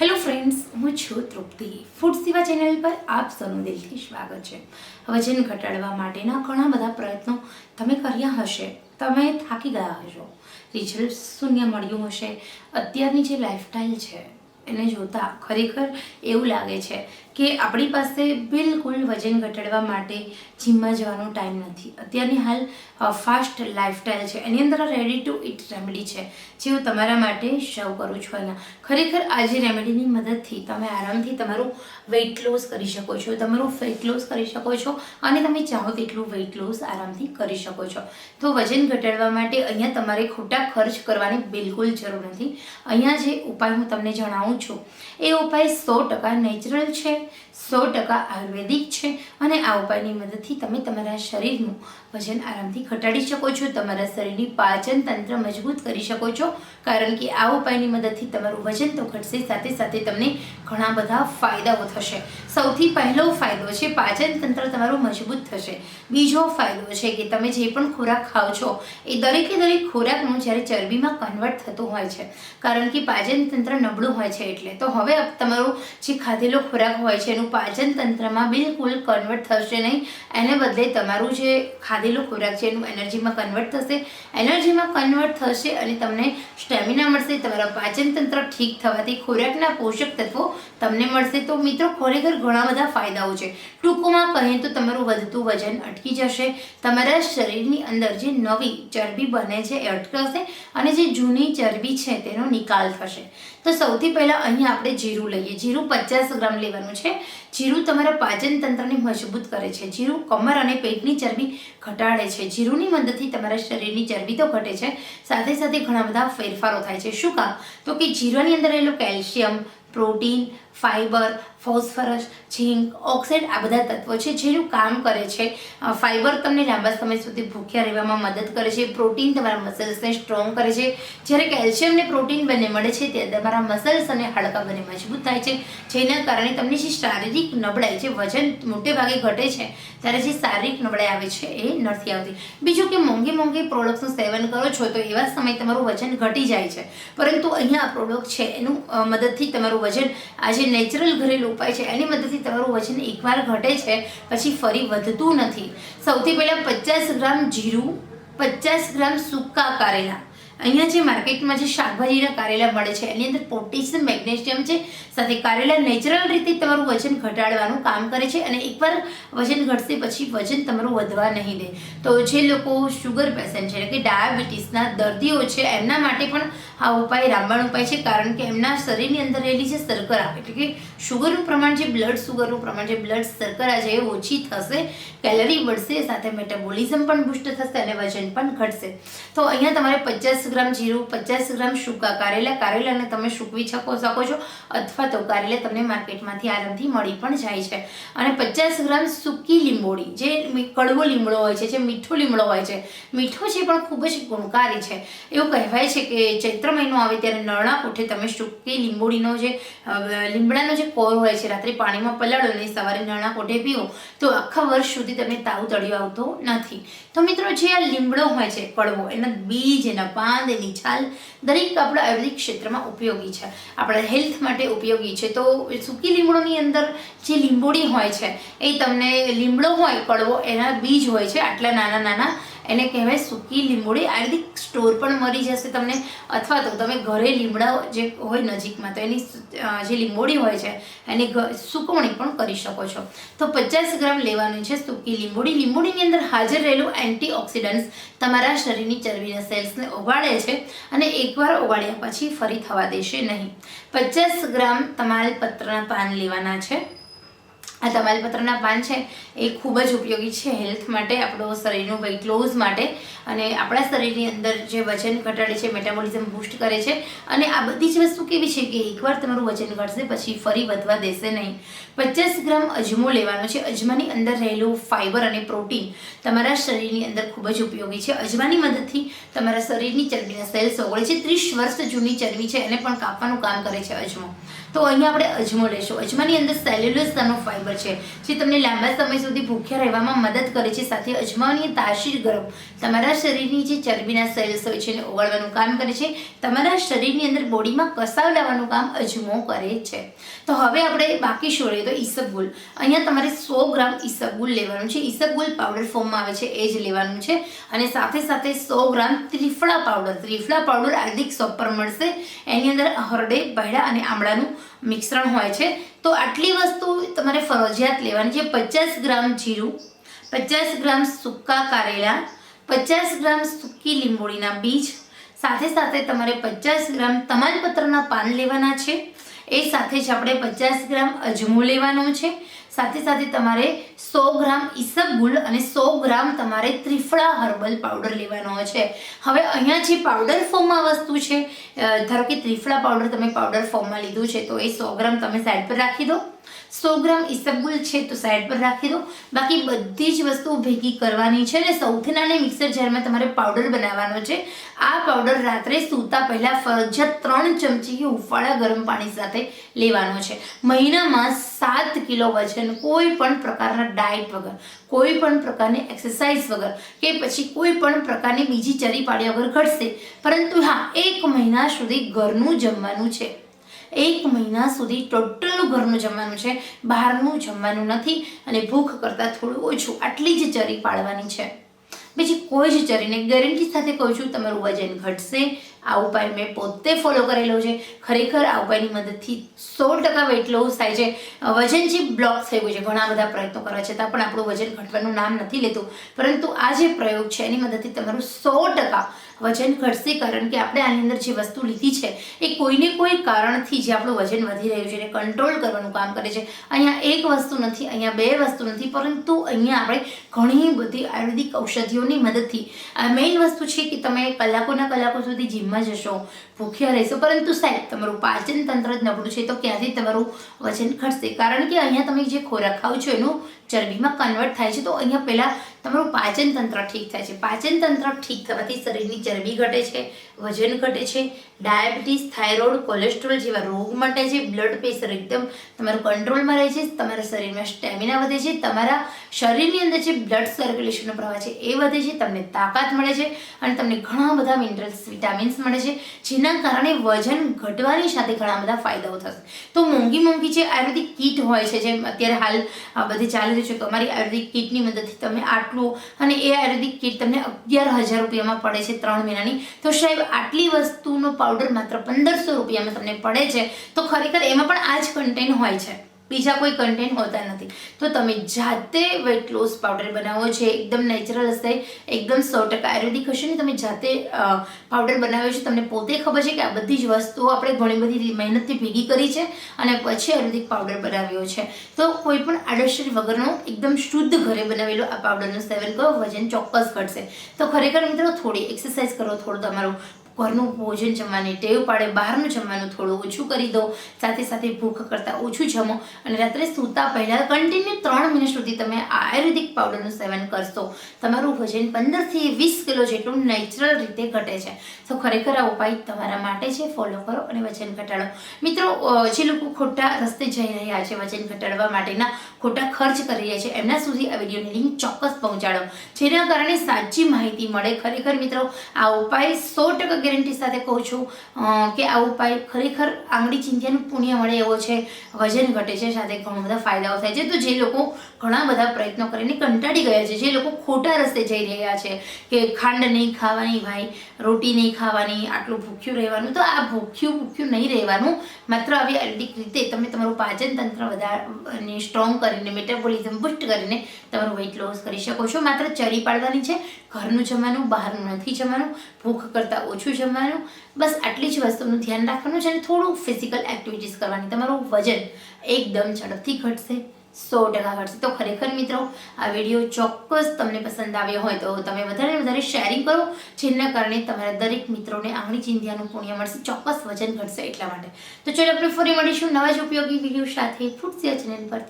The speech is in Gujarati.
હેલો ફ્રેન્ડ્સ હું છું તૃપ્તિ. ફૂડ સેવા ચેનલ પર આપ સૌનું દિલથી સ્વાગત છે. વજન ઘટાડવા માટેના ઘણા બધા પ્રયત્નો તમે કર્યા હશે. તમે થાકી ગયા હશો. રિઝલ્ટ શૂન્ય મળ્યું હશે. અત્યારની જે લાઈફસ્ટાઈલ છે એને જોતા ખરેખર એવું લાગે છે કે આપણી પાસે બિલકુલ વજન ઘટાડવા માટે જીમમાં જવાનો ટાઈમ નથી. અત્યારની હાલ ફાસ્ટ લાઇફસ્ટાઈલ છે. એની અંદર રેડી ટુ ઇટ રેમેડી છે, જે હું તમારા માટે શવ કરું છું અહીંયા ખરેખર આ જે રેમેડીની મદદથી તમે આરામથી તમારું વેઇટ લોસ કરી શકો છો, તમારું ફેટ લોસ કરી શકો છો અને તમે ચાહો તેટલું વેઇટ લોસ આરામથી કરી શકો છો. તો વજન ઘટાડવા માટે અહીંયા તમારે ખોટા ખર્ચ કરવાની બિલકુલ જરૂર નથી. અહીંયા જે ઉપાય હું તમને જણાવું છું. એ ઉપાય સો ટકા નેચરલ છે. સો ટકા આયુર્વેદિક છે અને આ ઉપાયની મદદથી તમે તમારા શરીરનું વજન આરામથી ઘટાડી શકો છો, તમારા શરીરની પાચન તંત્ર મજબૂત કરી શકો છો, કારણ કે આ ઉપાયની મદદથી તમારું વજન તો ઘટશે, સાથે સાથે તમને ઘણા બધા ફાયદાઓ થશે. સૌથી પહેલો ફાયદો છે, પાચન તંત્ર તમારું મજબૂત થશે. બીજો ફાયદો છે કે તમે જે પણ ખોરાક ખાઓ છો, એ દરેકે દરેક ખોરાકનું જ્યારે ચરબીમાં કન્વર્ટ થતું હોય છે, કારણ કે પાચન તંત્ર નબળું હોય છે એટલે. તો હવે તમારું જે ખાધેલો ખોરાક હોય છે, એનું પાચન તંત્રમાં બિલકુલ કન્વર્ટ થશે નહીં. એને બદલે તમારું જે ખાધેલું ખોરાક છે એનું એનર્જીમાં કન્વર્ટ થશે. એનર્જીમાં કન્વર્ટ થશે અને તમને સ્ટેમિના મળશે. તમારા પાચન તંત્ર ઠીક થવાથી ખોરાકના પોષક તત્વો તમને મળશે. તો મિત્રો, ખરેખર ઘણા બધા ફાયદાઓ છે. ટૂંકમાં કહીએ તો તમારું વધતું વજન અટકી જશે. તમારા શરીરની અંદર જે નવી ચરબી બને છે એ અટકાશે અને જે જૂની ચરબી છે તેનો નિકાલ થશે. તો સૌથી પહેલાં અહીંયા આપણે જીરું લઈએ. જીરું પચાસ ગ્રામ લેવાનું છે. જીરું તમારા પાચન તંત્રને મજબૂત કરે છે. જીરું કમર અને પેટની ચરબી ઘટાડે છે. જીરુંની મદદથી તમારા શરીરની ચરબી તો ઘટે છે. સાથે સાથે ઘણા બધા ફેરફારો થાય છે. શું કામ? તો કે જીરાની અંદર રહેલું calcium, protein fibre phosphorus, zinc oxide આ બધા તત્વો છે જેનું કામ કરે છે. ફાઇબર તમને લાંબા સમય સુધી ભૂખ્યા રહેવામાં મદદ કરે છે. પ્રોટીન તમારા મસલ્સને સ્ટ્રોંગ કરે છે. જ્યારે કેલ્શિયમ ને પ્રોટીન બંને મળે છે, ત્યારે તમારા મસલ્સ અને હાડકા બંને મજબૂત થાય છે. જેના કારણે તમને જે શારીરિક નબળાઈ જે વજન મોટે ભાગે ઘટે છે, ત્યારે જે શારીરિક નબળાઈ આવે છે એ નથી આવતી. બીજું કે મોંઘી મોંઘી પ્રોડક્ટ્સનું સેવન કરો છો તો એવા સમય તમારું વજન ઘટી જાય છે. પરંતુ અહીંયા આ પ્રોડક્ટ છે, એનું મદદથી તમારું વજન આ જે નેચરલ ઘરેલું ઉપાય છે, એની મદદથી તમારું વજન એકવાર ઘટે છે, પછી ફરી વધતું નથી. સૌથી પહેલાં પચાસ ગ્રામ જીરું, પચાસ ગ્રામ સૂકા કારેલા અહીંયા જે માર્કેટમાં જે શાકભાજીના કારેલા મળે છે, એની અંદર પોટેશિયમ, મેગ્નેશિયમ છે, સાથે કારેલા નેચરલ રીતે તમારું વજન ઘટાડવાનું કામ કરે છે અને એકવાર વજન ઘટશે પછી વજન તમારું વધવા નહીં દે. તો જે લોકો શુગર પેશન્ટ છે, એટલે કે ડાયાબિટીસના દર્દીઓ છે, એમના માટે પણ આ ઉપાય રામબાણ ઉપાય છે, કારણ કે એમના શરીરની અંદર રહેલી જે શર્કરા, એટલે કે શુગરનું પ્રમાણ જે બ્લડ શુગરનું પ્રમાણ જે બ્લડ શર્કરા છે એ ઓછી થશે કેલરી વધશે, સાથે મેટાબોલિઝમ પણ બુસ્ટ થશે અને વજન પણ ઘટશે. તો અહીંયા તમારે પચાસ ગ્રામ જીરું, પચાસ ગ્રામ સૂકા કારેલા. કારેલાને તમે સૂકવી શકો શકો છો અથવા તો કારેલા તમને માર્કેટમાંથી આરામથી મળી પણ જાય છે. અને પચાસ ગ્રામ સૂકી લીંબોળી, જે કડવો લીમડો હોય છે, જે મીઠો લીમડો હોય છે. મીઠો છે પણ ખૂબ જ ગુણકારી છે. એવું કહેવાય છે કે ચૈત્ર મહિનો આવે ત્યારે નરણા કોઠે તમે સૂકી લીંબોળીનો જે લીમડાનો જે કોર હોય છે, રાત્રે પાણીમાં પલાળો અને સવારે નરણા કોઠે પીવો, તો આખા વર્ષ સુધી તમને તાવ તળિયો આવતો નથી. તો મિત્રો, જે આ લીમડો હોય છે, કડવો, એના બીજ, એના પાન એની છાલ દરેક આપણા આયુર્વેદિક ક્ષેત્રમાં ઉપયોગી છે. આપણા હેલ્થ માટે ઉપયોગી છે. તો સૂકી લીમડોની અંદર જે લીંબોડી હોય છે, એ તમને લીમડો હોય, કડવો, એના બીજ હોય છે, આટલા નાના નાના એને કહેવાય સૂકી લીંબોડી આયુર્વેદિક સ્ટોર પણ મળી જશે તમને. અથવા તો તમે ઘરે લીમડા જે હોય નજીકમાં, તો એની જે લીંબોડી હોય છે, એની સૂકવણી પણ કરી શકો છો. તો પચાસ ગ્રામ લેવાનું છે સૂકી લીંબોડી લીંબોળીની અંદર હાજર રહેલું એન્ટીઓક્સિડન્ટ્સ તમારા શરીરની ચરબીના સેલ્સને ઓગાળે છે અને એકવાર ઓગાળ્યા પછી ફરી થવા દેશે નહીં. પચાસ ગ્રામ તમારે પત્રના પાન લેવાના છે. આ તમાલપત્રના પાન છે, એ ખૂબ જ ઉપયોગી છે હેલ્થ માટે, આપણો શરીરનું વેઇટ લોસ માટે. અને આપણા શરીરની અંદર જે વજન ઘટાડે છે મેટાબોલિઝમ બૂસ્ટ કરે છે. અને આ બધી જ વસ્તુ કેવી છે કે એકવાર તમારું વજન ઘટશે, પછી ફરી વધવા દેશે નહીં. પચાસ ગ્રામ અજમો લેવાનો છે. અજમાની અંદર રહેલું ફાઇબર અને પ્રોટીન તમારા શરીરની અંદર ખૂબ જ ઉપયોગી છે. અજમાની મદદથી તમારા શરીરની ચરબીના સેલ્સ ઓગળે છે. ત્રીસ વર્ષ જૂની ચરબી છે, એને પણ કાપવાનું કામ કરે છે અજમો. તો અહીંયા આપણે અજમો લેશું. અજમાની અંદર સેલ્યુલોઝ નામનો ફાઈબર છે, જે તમને લાંબા સમય સુધી ભૂખ્યા રહેવામાં મદદ કરે છે. સાથે અજમાની તાસીર ગરમ. તમારા શરીરની જે ચરબીના સેલ્સ હોય છે, એને ઓગાળવાનું કામ કરે છે. તમારા શરીરની અંદર બોડીમાં કસાવ લાવવાનું કામ અજમો કરે છે. તો હવે આપણે બાકી છોડીએ તો ઈસબગુલ. અહીંયા તમારે સો ગ્રામ ઈસબગુલ લેવાનું છે. ઈસબગુલ પાવડર ફોર્મમાં આવે છે, એ જ લેવાનું છે. અને સાથે સાથે સો gram triphala powder triphala powder Ayurvedic shop મળશે. એની અંદર હરડે, બૈડા અને આમળાનું મિશ્રણ હોય છે. તો આટલી વસ્તુ તમારે ફરજિયાત લેવાની છે. પચાસ ગ્રામ જીરું, પચાસ ગ્રામ સૂકા કારેલા, પચાસ ગ્રામ સૂકી લીંબોળીના બીજ, સાથે સાથે તમારે પચાસ ગ્રામ તમાલપત્રના પાન લેવાના છે. એ સાથે જ આપણે પચાસ ગ્રામ અજમો લેવાનો છે. સાથે સાથે તમારે સો ગ્રામ ઈસબગુલ અને સો ગ્રામ તમારે ત્રિફળા હર્બલ પાવડર લેવાનો છે. હવે અહીંયા જે પાવડર ફોર્મમાં વસ્તુ છે ધારો કે ત્રિફળા પાવડર તમે પાવડર ફોર્મમાં લીધું છે, તો એ સો ગ્રામ તમે સાઈડ પર રાખી દો. સો ગ્રામ ઈસબગુલ છે તો સાઈડ પર રાખી દો. બાકી બધી જ વસ્તુઓ ભેગી કરવાની છે અને સૌથી નાની મિક્સર જારમાં તમારે પાવડર બનાવવાનો છે. આ પાવડર રાત્રે સૂતા પહેલાં ફરજિયાત ત્રણ ચમચી કે ગરમ પાણી સાથે લેવાનો છે. મહિનામાં સાત કિલો વજન કોઈ પણ પ્રકારના ડાયટ વગર, કોઈ પણ પ્રકારની એક્સરસાઇઝ વગર કે પછી કોઈ પણ પ્રકારની બીજી ચરી પાડ્યા વગર ઘટશે. પરંતુ હા, એક મહિના સુધી ઘરનું જમવાનું છે. એક મહિના સુધી ટોટલનું ઘરનું જમવાનું છે, બહારનું જમવાનું નથી અને ભૂખ કરતાં થોડું ઓછું. આટલી જ ચરી પાડવાની છે. બીજી કોઈ જ ચરીને ગેરંટી સાથે કહું છું, તમારું વજન ઘટશે. આ ઉપાય મેં પોતે ફોલો કરેલો છે. ખરેખર આ ઉપાયની મદદથી સો ટકા વેટ લોસ થાય છે. વજન જે બ્લોક થઈ ગયું છે, ઘણા બધા પ્રયત્નો કરવા છતાં પણ આપણું વજન ઘટવાનું નામ નથી લેતું. પરંતુ આ જે પ્રયોગ છે, એની મદદથી તમારું સો ટકા વજન ઘટશે કારણ કે આપણે આની અંદર જે વસ્તુ લીધી છે, એ કોઈને કોઈ કારણથી જે આપણું વજન વધી રહ્યું છે એને કંટ્રોલ કરવાનું કામ કરે છે. અહીંયા એક વસ્તુ નથી, અહીંયા બે વસ્તુ નથી, પરંતુ અહીંયા આપણે ઘણી બધી આયુર્વેદિક ઔષધિઓની મદદથી. આ મેઇન વસ્તુ છે કે તમે કલાકોના કલાકો સુધી જીમમાં જશો, ભૂખ્યા રહેશો, પરંતુ સાહેબ તમારું પાચન તંત્ર જ નબળું છે, તો ક્યાંથી તમારું વજન ઘટશે? કારણ કે અહીંયા તમે જે ખોરાક ખાઓ છો, એનું ચરબીમાં કન્વર્ટ થાય છે, તો અહીંયા પહેલાં તમારું પાચન તંત્ર ઠીક થાય છે. પાચન તંત્ર ઠીક થવાથી શરીરની ચરબી ઘટે છે, વજન ઘટે છે, ડાયાબિટીસ, થાઇરોઇડ, કોલેસ્ટ્રોલ જેવા રોગ મટે છે બ્લડ પ્રેશર એકદમ તમારું કંટ્રોલમાં રહે છે, તમારા શરીરમાં સ્ટેમિના વધે છે, તમારા શરીરની અંદર જે બ્લડ સર્ક્યુલેશનનો પ્રવાહ છે એ વધે છે, તમને તાકાત મળે છે અને તમને ઘણા બધા મિનરલ્સ, વિટામિન્સ મળે છે, જેના કારણે વજન ઘટવાની સાથે ઘણા બધા ફાયદાઓ થશે. તો મોંઘી મોંઘી જે આયુર્વેદિક કીટ હોય છે, જેમ અત્યારે હાલ આ બધી ચાલી રહ્યું છે કે અમારી આયુર્વેદિક કીટની મદદથી તમે આટલું અને એ આયુર્વેદિક કીટ તમને અગિયાર હજાર રૂપિયામાં પડે છે ત્રણ મહિનાની. તો સાહેબ, આટલી વસ્તુનો પાવડર માત્ર પંદરસો રૂપિયામાં તમને પડે છે. તો ખરેખર એમાં પણ આ જ કન્ટેન્ટ હોય છે. બીજા કોઈ કન્ટેન્ટ હોતા નથી. તો તમે જાતે વેટ લોસ પાવડર બનાવો છે એકદમ નેચરલ હશે, એકદમ સો ટકા આયુર્વેદિક હશે ને તમે જાતે પાવડર બનાવ્યો છે, તમને પોતે ખબર છે કે આ બધી જ વસ્તુઓ આપણે ઘણી બધી મહેનતથી ભેગી કરી છે અને પછી આયુર્વેદિક પાવડર બનાવ્યો છે. તો કોઈ પણ આડશ્ય વગરનો એકદમ શુદ્ધ ઘરે બનાવેલો આ પાવડરનું સેવન કરો, વજન ચોક્કસ ઘટશે. તો ખરેખર મિત્રો થોડી એક્સરસાઇઝ કરો, થોડું તમારું ઘરનું ભોજન જમવાની, ટેવ પાડે, બહારનું જમવાનું થોડું ઓછું કરી દો. સાથે સાથે ભૂખ કરતાં ઓછું જમો. અને રાત્રે સૂતા પહેલાં કન્ટિન્યુ ત્રણ મિનિટ સુધી તમે આયુર્વેદિક પાવડરનું સેવન કરશો. તમારું વજન પંદરથી વીસ કિલો જેટલું નેચરલ રીતે ઘટે છે. તો ખરેખર આ ઉપાય તમારા માટે છે. ફોલો કરો અને વજન ઘટાડો. મિત્રો જે લોકો ખોટા રસ્તે જઈ રહ્યા છે વજન ઘટાડવા માટેના, ખોટા ખર્ચ કરી રહ્યા છે, એમના સુધી આ વિડીયોની લિંક ચોક્કસ પહોંચાડો. જેના કારણે સાચી માહિતી મળે. ખરેખર મિત્રો, આ ઉપાય સો ટકા ગેરંટી સાથે કહું છું કે આ ઉપાય ખરેખર આંગળી ચિંધ્યાનું પુણ્ય મળે એવો છે, વજન ઘટે છે, સાથે ઘણા બધા ફાયદાઓ થાય છે. તો જે લોકો ઘણા બધા પ્રયત્નો કરીને કંટાળી ગયા છે, જે લોકો ખોટા રસ્તે જઈ રહ્યા છે કે ખાંડ નહીં ખાવાની ભાઈ, રોટી નહીં ખાવાની, આટલું ભૂખ્યું રહેવાનું. તો આ ભૂખ્યું ભૂખ્યું નહીં રહેવાનું, માત્ર આવી આયુર્વેદિક રીતે તમે તમારું પાચન તંત્ર વધારે સ્ટ્રોંગ કરીને મેટાબોલિઝમ બુસ્ટ કરીને તમારું વેઇટ લોસ કરી શકો છો. માત્ર ચરી પાડવાની છે, ઘરનું જમવાનું, બહારનું નથી જમવાનું. ભૂખ કરતાં ઓછું જમવાનું. બસ આટલી જ વસ્તુનું ધ્યાન રાખવાનું છે અને થોડું ફિઝિકલ એક્ટિવિટીઝ કરવાની. તમારું વજન એકદમ ઝડપથી ઘટશે, સો ટકા ઘટશે. તો ખરેખર મિત્રો, આ વીડિયો ચોક્કસ તમને પસંદ આવ્યો હોય તો તમે વધારે વધારે શેરિંગ કરો, જેના કારણે તમારા દરેક મિત્રોને આંગળી ચિંધ્યાનું પુણ્ય મળશે, ચોક્કસ વજન ઘટશે એટલા માટે. તો ચલો આપણે ફરી મળીશું નવા જ ઉપયોગી વીડિયો સાથે. ફૂડ ચેનલ પર